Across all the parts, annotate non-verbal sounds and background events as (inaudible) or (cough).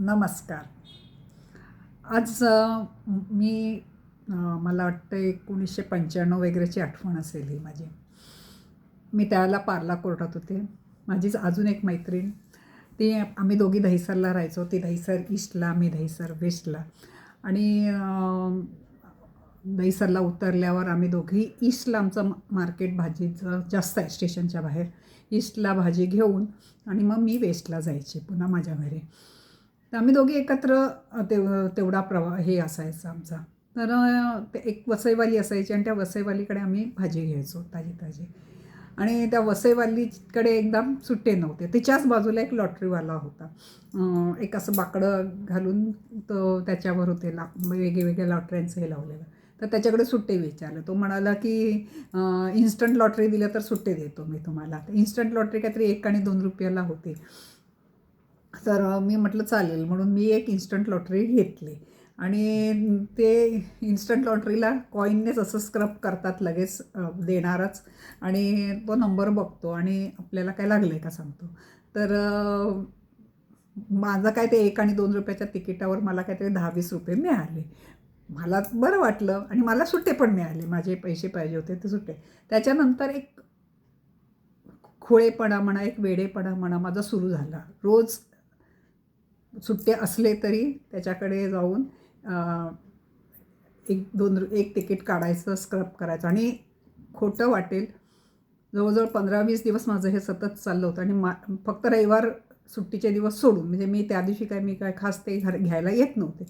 नमस्कार. आज मी मला वाटतं एकोणीसशे पंच्याण्णव वगैरेची आठवण असेल ही माझी. मी त्यावेळेला पार्ला कोर्टात होते. माझीच अजून एक मैत्रीण. ती आम्ही दोघी दहिसरला राहायचो. ती दहिसर ईस्टला मी दहिसर वेस्टला. आणि दहीसरला दहिसरला उतरल्यावर आम्ही दोघी ईस्टला आमचं मार्केट भाजीचं जास्त आहे स्टेशनच्या बाहेर. ईस्टला भाजी घेऊन आणि मग मी वेस्टला जायचे पुन्हा माझ्या घरी. तर आम्ही दोघी एकत्र तेव तेवढा प्रवा हे असायचा आमचा. तर ते एक वसईवाली असायची आणि त्या वसईवालीकडे आम्ही भाजी घ्यायचो ताजी ताजी. आणि त्या वसईवालीकडे एकदम सुट्टे नव्हते. तिच्याच बाजूला एक लॉटरीवाला होता. एक असं बाकडं घालून तो त्याच्यावर होते ला वेगळे लॉटऱ्यांचं हे लावलेलं. तर त्याच्याकडे सुट्टे विचारलं. तो म्हणाला की इन्स्टंट लॉटरी दिलं तर सुट्टे देतो मी तुम्हाला. इन्स्टंट लॉटरी काहीतरी एक आणि दोन रुपयाला होते. तर मी म्हटलं चालेल. म्हणून मी एक इन्स्टंट लॉटरी घेतली. आणि ते इन्स्टंट लॉटरीला कॉईननेच असं स्क्रब करतात लगेच देणारच. आणि तो नंबर बघतो आणि आपल्याला काय लागलं आहे का सांगतो. तर माझं काय ते एक आणि दोन रुपयाच्या तिकिटावर मला काहीतरी दहा वीस रुपये मिळाले. मला बरं वाटलं आणि मला सुट्टे पण मिळाले. माझे पैसे पाहिजे होते ते सुट्टे. त्याच्यानंतर एक खोळेपणा म्हणा एक वेडेपणा म्हणा माझा सुरू झाला. रोज सुट्टे असले तरी त्याच्याकडे जाऊन एक दोन रु- एक तिकीट काढायचं स्क्रब करायचं. आणि खोटं वाटेल जवळजवळ पंधरा वीस दिवस माझं हे सतत चाललं होतं आणि मा फक्त रविवार सुट्टीचे दिवस सोडून म्हणजे मी त्या दिवशी काय मी काय खास ते घर घ्यायला येत नव्हते.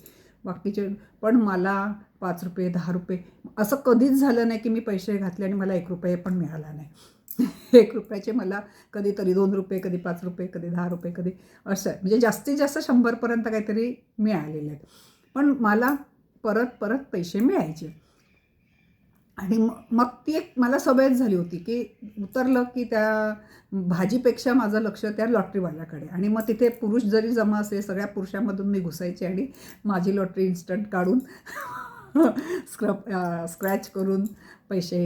बाकीचे पण मला पाच रुपये दहा रुपये असं कधीच झालं नाही की मी पैसे घातले आणि मला एक रुपये पण मिळाला नाही. (laughs) एक रुपयाचे मला कधीतरी दोन रुपये कधी पाच रुपये कधी दहा रुपये कधी असं. आहे. म्हणजे जास्तीत जास्त शंभरपर्यंत काहीतरी मिळालेले आहेत. पण मला परत परत पैसे मिळायचे. आणि मग ती एक मला सवयच झाली होती की उतरलं की त्या भाजीपेक्षा माझं लक्ष त्या लॉटरीवाल्याकडे. आणि मग तिथे पुरुष जरी जमा असेल सगळ्या पुरुषामधून मी घुसायचे आणि माझी लॉटरी इन्स्टंट काढून (laughs) स्क्रब स्क्रॅच करून पैसे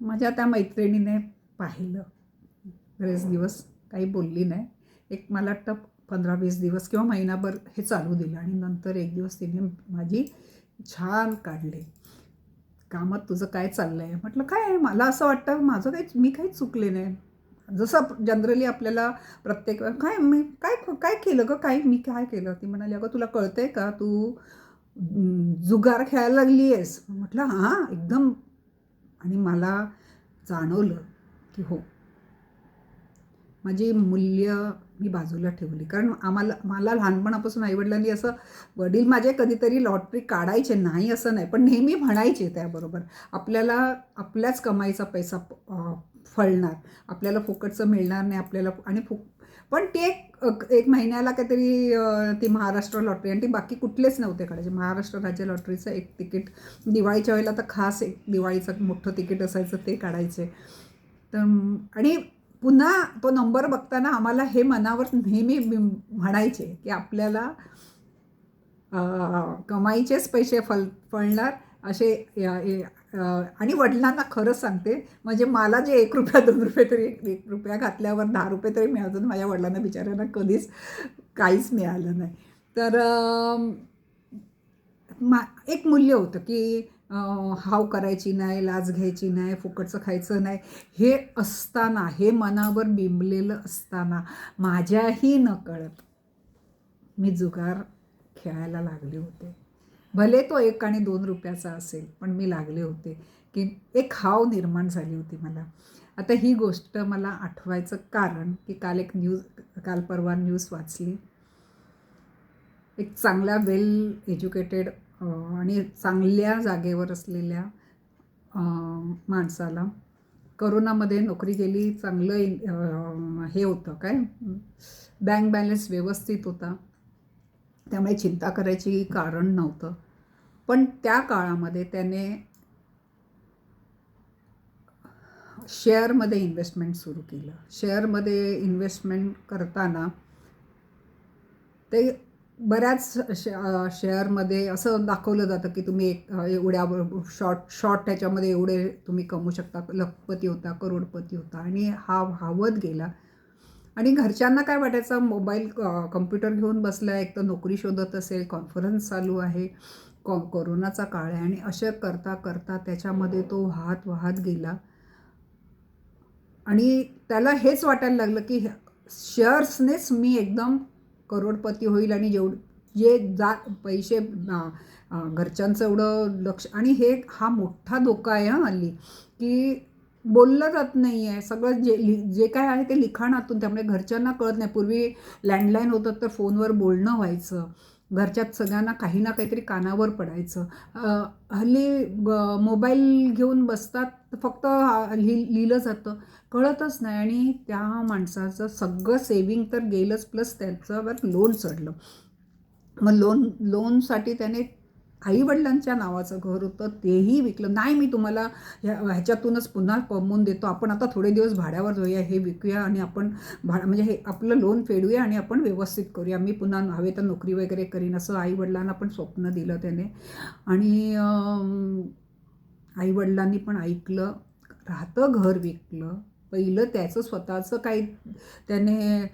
माझ्या त्या मैत्रिणीने पाहिलं. बरेच दिवस काही बोलली नाही. एक मला वाटतं पंधरा वीस दिवस किंवा महिनाभर हे चालू दिलं आणि नंतर एक दिवस तिने माझी छान काढले. कामात तुझं काय चाललं आहे म्हटलं काय आहे? मला असं वाटतं माझं काही मी काही चुकले नाही. जसं जनरली आपल्याला प्रत्येक काय मी काय काय केलं ग? काय मी काय केलं? ती म्हणाली अगं तुला कळतंय का? तू जुगार खेळायला लागली आहेस म्हटलं हां एकदम आणि मला जाणवलं की हो. माझी मूल्य मी बाजूला ठेवली. कारण आम्हाला मला लहानपणापासून आईवडिलांनी असं वडील माझे कधीतरी लॉटरी काढायचे नाही असं नाही पण नेहमी म्हणायचे त्याबरोबर आपल्याला आपल्याच कमाईचा पैसा फळणार आपल्याला फुकटचं मिळणार नाही आपल्याला आणि फुक पण ते एक एक महिन्याला काहीतरी ती महाराष्ट्र लॉटरी. आणि ती बाकी कुठलेच नव्हते काढायचे. महाराष्ट्र राज्य लॉटरीचं एक तिकीट. दिवाळीच्या वेळेला तर खास एक दिवाळीचं मोठं तिकीट असायचं ते काढायचे. तर आणि पुन्हा तो नंबर बघताना आम्हाला हे मनावर नेहमी म्हणायचे की आपल्याला कमाईचेच पैसे फल फळणार असे या- ए- आणि वडिलांना खरंच सांगते म्हणजे मला जे एक रुपया दोन रुपये तरी एक रुपया घातल्यावर दहा रुपये तरी मिळत माझ्या वडिलांना बिचाऱ्यांना कधीच काहीच मिळालं नाही. तर मा एक मूल्य होतं की हाव करायची नाही लाज घ्यायची नाही फुकटचं खायचं नाही हे असताना हे मनावर बिंबलेलं असताना माझ्याही नकळत मी जुगार खेळायला लागले होते. भले तो एक आणि दोन रुपयाचा असेल पण मी लागले होते की एक हाव निर्माण झाली होती मला. आता ही गोष्ट मला आठवायचं कारण की काल एक न्यूज काल परवा न्यूज वाचली. एक चांगल्या वेल एज्युकेटेड आणि चांगल्या जागेवर असलेल्या माणसाला करोनामध्ये नोकरी गेली चांगलं हे होतं काय? बँक बॅलन्स व्यवस्थित होता. त्यामुळे चिंता करायची कारण नव्हतं. पण त्या काळामध्ये त्याने शेअरमध्ये इन्व्हेस्टमेंट सुरू केलं. शेअरमध्ये इन्व्हेस्टमेंट करताना ते बऱ्याच शे शेअरमध्ये असं दाखवलं जातं की तुम्ही एक एवढ्या शॉर्ट शॉर्ट ह्याच्यामध्ये एवढे तुम्ही कमवू शकता. लखपती होता करोडपती होता आणि हा व्हावत गेला. आणि घरच्यांना काय वाटायचं? मोबाईल कम्प्युटर घेऊन बसला एक तर नोकरी शोधत असेल कॉन्फरन्स चालू आहे कॉ कोरोनाचा काळ आहे आणि अशा करता करता त्याच्यामध्ये तो वाहत वाहत गेला. आणि त्याला हेच वाटायला लागलं की शेअर्सनेच मी एकदम करोडपती होईल आणि जेवढ जे जा पैसे घरच्यांचं एवढं लक्ष आणि हे हा मोठा धोका आहे हां हल्ली की बोललं जात नाही आहे सगळं जे लि जे काय आहे ते लिखाणातून त्यामुळे घरच्यांना कळत नाही. पूर्वी लँडलाईन होतं तर फोनवर बोलणं व्हायचं. घरच्यात सगळ्यांना काही ना काहीतरी कानावर पडायचं. हल्ली मोबाईल घेऊन बसतात फक्त हा- लिहिलं जातं. कळतच नाही आणि त्या माणसाचं सगळं सेविंग तर गेलंच प्लस त्याच्यावर लोन चढलं. मग लोन लोनसाठी त्याने आईवडिलांच्या नावाचं घर होतं तेही विकलं. नाही मी तुम्हाला ह्या ह्याच्यातूनच पुन्हा कमवून देतो. आपण आता थोडे दिवस भाड्यावर जाऊया हे विकूया आणि आपण भाडा म्हणजे हे आपलं लोन फेडूया आणि आपण व्यवस्थित करूया. मी पुन्हा हवे तर नोकरी वगैरे करीन असं आईवडिलांना पण स्वप्न दिलं त्याने. आणि आईवडिलांनी पण ऐकलं राहतं घर विकलं. पहिलं त्याचं स्वतःचं काही त्याने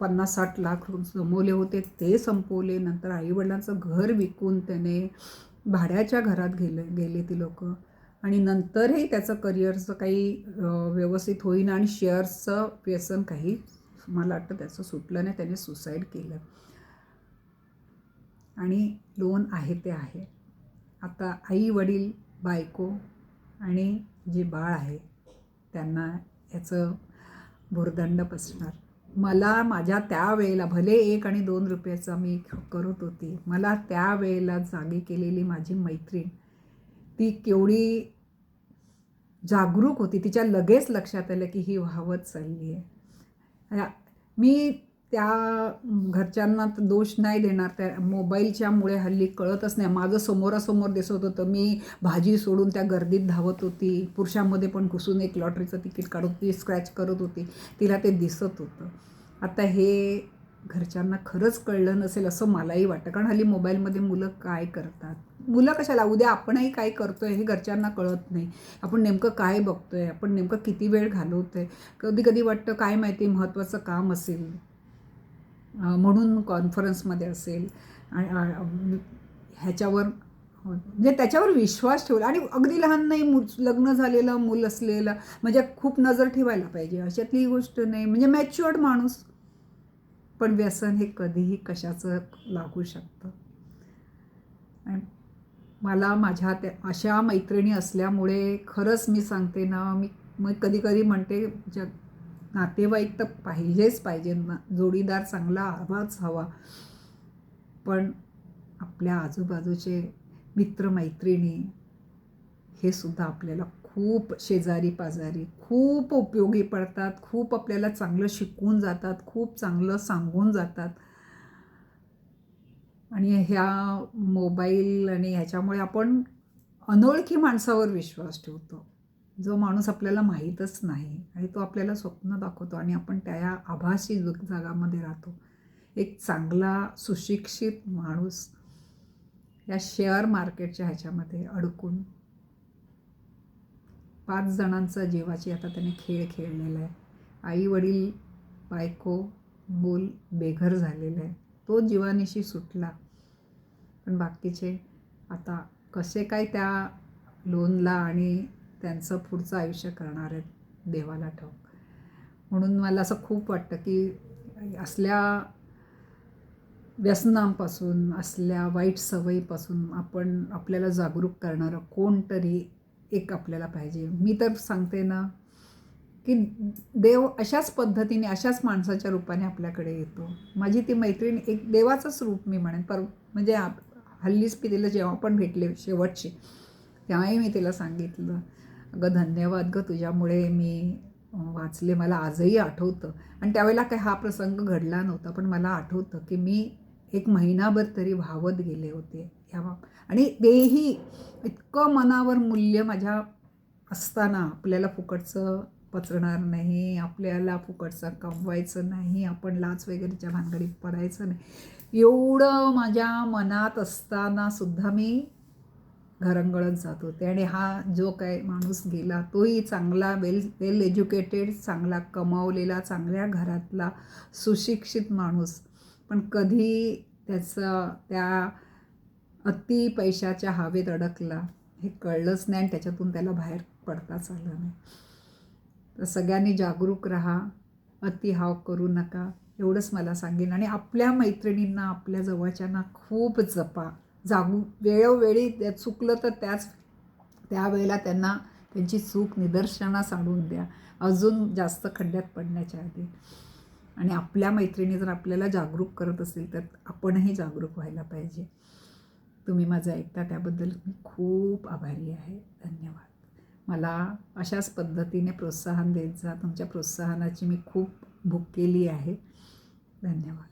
पन्नास साठ लाख जमवले होते ते संपवले. नंतर आईवडिलांचं घर विकून त्याने भाड्याच्या घरात गेले गेले ती लोकं. आणि नंतरही त्याचं करिअरचं काही व्यवस्थित होईना आणि शेअर्सचं व्यसन काही मला वाटतं त्याचं सुटलं नाही त्याने सुसाईड केलं. आणि लोन आहे ते आहे. आता आई वडील बायको आणि जे बाळ आहे त्यांना याचं भुर्दंड पसणार मला माझ्या त्यावेळेला भले एक आणि दोन रुपयाचा मी करत होती मला त्यावेळेला जागी केलेली माझी मैत्रीण ती केवढी जागरूक होती. तिच्या लगेच लक्षात आलं की ही व्हावत चालली आहे मी त्या घरच्यांना तर दोष नाही देणार. त्या मोबाईलच्यामुळे हल्ली कळतच नाही. माझं समोरासमोर दिसत होतं. मी भाजी सोडून त्या गर्दीत धावत होती. पुरुषांमध्ये पण घुसून एक लॉटरीचं तिकीट काढत होती स्क्रॅच करत होती. तिला ते दिसत होतं. आता हे घरच्यांना खरंच कळलं नसेल असं मलाही वाटतं. कारण हल्ली मोबाईलमध्ये मुलं काय करतात? मुलं कशाला? उद्या आपणही काय करतो आहे हे घरच्यांना कळत नाही. आपण नेमकं काय बघतो आहे आपण नेमकं किती वेळ घालवतो आहे कधी कधी वाटतं काय माहिती? महत्त्वाचं काम असेल. म्हणून कॉन्फरन्समध्ये असेल. आणि ह्याच्यावर म्हणजे त्याच्यावर विश्वास ठेवला. आणि अगदी लहान नाही मु लग्न झालेलं मूल असलेलं म्हणजे खूप नजर ठेवायला पाहिजे. अशातली गोष्ट नाही. म्हणजे मॅच्युअर्ड माणूस पण व्यसन हे कधीही कशाचं लागू शकतं. आणि मला माझ्या त्या अशा मैत्रिणी असल्यामुळे खरंच मी सांगते ना मी मग कधी कधी म्हणते जग नातेवाईक तर पाहिजेच पाहिजे. ना जोडीदार चांगला हवाच हवा. पण आपल्या आजूबाजूचे मित्रमैत्रिणी हे सुद्धा आपल्याला खूप शेजारी पाजारी खूप उपयोगी पडतात. खूप आपल्याला चांगलं शिकवून जातात. खूप चांगलं सांगून जातात. आणि ह्या मोबाईल आणि ह्याच्यामुळे आपण अनोळखी माणसावर विश्वास ठेवतो. जो माणूस आपल्याला माहीतच नाही आणि तो आपल्याला स्वप्न दाखवतो आणि आपण त्या आभासी जगामध्ये जागामध्ये राहतो. एक चांगला सुशिक्षित माणूस या शेअर मार्केटच्या ह्याच्यामध्ये अडकून पाच जणांचा जीवाची आता त्याने खेळ खेळलेला आहे. आई वडील बायको मूल बेघर झालेलं आहे. तो जीवानिशी सुटला. पण बाकीचे आता कसे काय त्या लोनला आणि त्यांचं पुढचं आयुष्य करणार आहेत देवाला ठाऊक म्हणून मला असं खूप वाटतं की असल्या व्यसनांपासून असल्या वाईट सवयीपासून आपण आपल्याला जागरूक करणारं कोणतरी एक आपल्याला पाहिजे. मी तर सांगते ना की देव अशाच पद्धतीने अशाच माणसाच्या रूपाने आपल्याकडे येतो. माझी ती मैत्रीण एक देवाचंच रूप मी म्हणेन. पर म्हणजे आप हल्लीच मी तिला जेव्हा पण भेटले शेवटची तेव्हाही मी तिला सांगितलं अगं धन्यवाद गं तुझ्यामुळे मी वाचले. मला आजही आठवतं. आणि त्यावेळेला काय हा प्रसंग घडला नव्हता पण मला आठवतं की मी एक महिनाभर तरी व्हावत गेले होते. ह्या आणि तेही इतकं मनावर मूल्य माझ्या असताना आपल्याला फुकटचं पचणार नाही आपल्याला फुकटचं कमवायचं नाही आपण लाच वगैरेच्या भानगडीत पडायचं नाही. एवढं माझ्या मनात असताना सुद्धा मी घरंगळत जात. होते आणि हा जो काय माणूस गेला तोही चांगला वेल वेल एज्युकेटेड चांगला कमावलेला चांगल्या घरातला सुशिक्षित माणूस. पण कधी त्याचं त्या अति पैशाच्या हवेत अडकला हे कळलंच नाही आणि त्याच्यातून त्याला बाहेर पडताच आलं नाही. तर सगळ्यांनी जागरूक राहा अति हाव करू नका एवढंच मला सांगेन. आणि आपल्या मैत्रिणींना आपल्या जवळच्यांना खूप जपा. जागू वेळोवेळी त्या चुकलं तर त्याच त्यावेळेला त्यांना त्यांची चूक निदर्शनास आणून द्या. अजून जास्त खड्ड्यात पडण्याच्या आधी. आणि आपल्या मैत्रिणी जर आपल्याला जागरूक करत असेल तर आपणही जागरूक व्हायला पाहिजे. तुम्ही माझं ऐकता त्याबद्दल मी खूप आभारी आहे. धन्यवाद. मला अशाच पद्धतीने प्रोत्साहन देत जा तुमच्या प्रोत्साहनाची मी खूप भूक केली आहे. धन्यवाद.